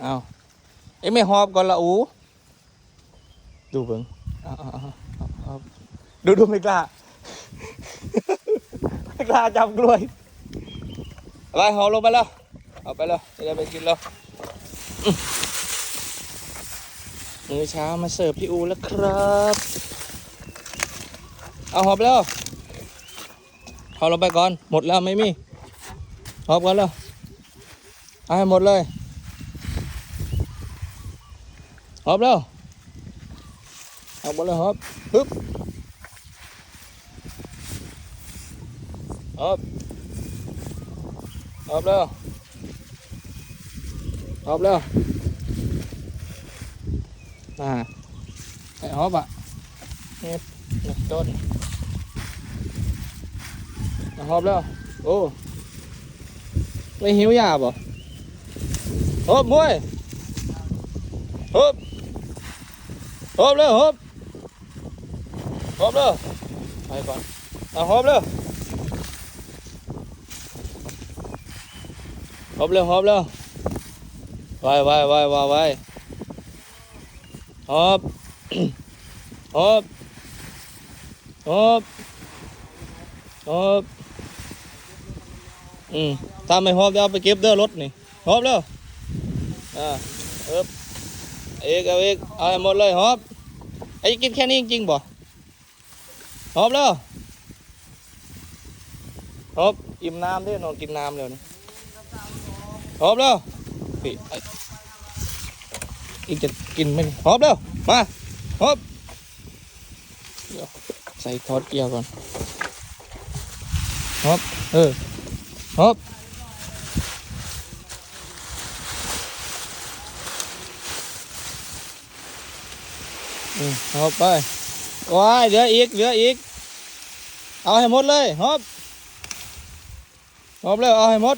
เอาเอ้ไม่หอบก่อนละอูดูเบิ่งอาเอาเอาเอาเอาดูดูไม่กล้าไม่กล้าจับกล้วยไปหอบลงไปแล้วเอาไปแล้วจะได้ไปกินแล้วมื้อเช้ามาเสิร์ฟที่อูแล้วครับ เอาหอบแล้วหอบลงไปก่อน หมดแล้วไม่มีหอบก่อนแล้วเอาให้หมดเลย หอบแล้วหอบหมดเลยหอบฮึ๊บหอบหอบแล้วหอบแล้วมาไอ้หอบอะเนี่ยเนี่ยต้นหอบแล้วโอ้ไม่หิวยาบ่หอบมวยหอบ หอบเลยหอบหอบเลยไปก่อนอะหอบเลยหอบเลยหอบเลยไว้ไว้ไว้ไว้ไว้หอบหอบหอบหอบอืมถ้าไม่หอบจะเอาไปเก็บเด้อรถนี่หอบแล้วอ่าเอิบ เอกเอาเอกเอาหมดเลยหอบไอ้กินแค่นี้จริงๆบ่หอบแล้วหอบอิ่มน้ำด้วยนอนกินน้ำแล้วนี่หอบแล้วพี่ไอ้อีกจะกินไหมนี่หอบแล้วมาหอบใส่ทอดเกียร์ก่อนหอบเออฮอืม ฮบไปว้ายเหลืออีกเหลืออีก เอาให้หมดเลยฮบฮบเลยเอาให้หมด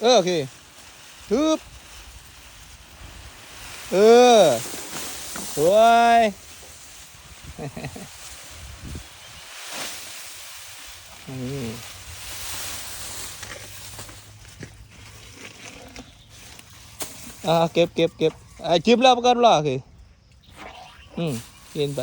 เออโอเคทึบเออสวยนี่อ่าเก็บเก็บเก็บไอ้จิ้มแล้วกันล่ะคือ อืมกินไป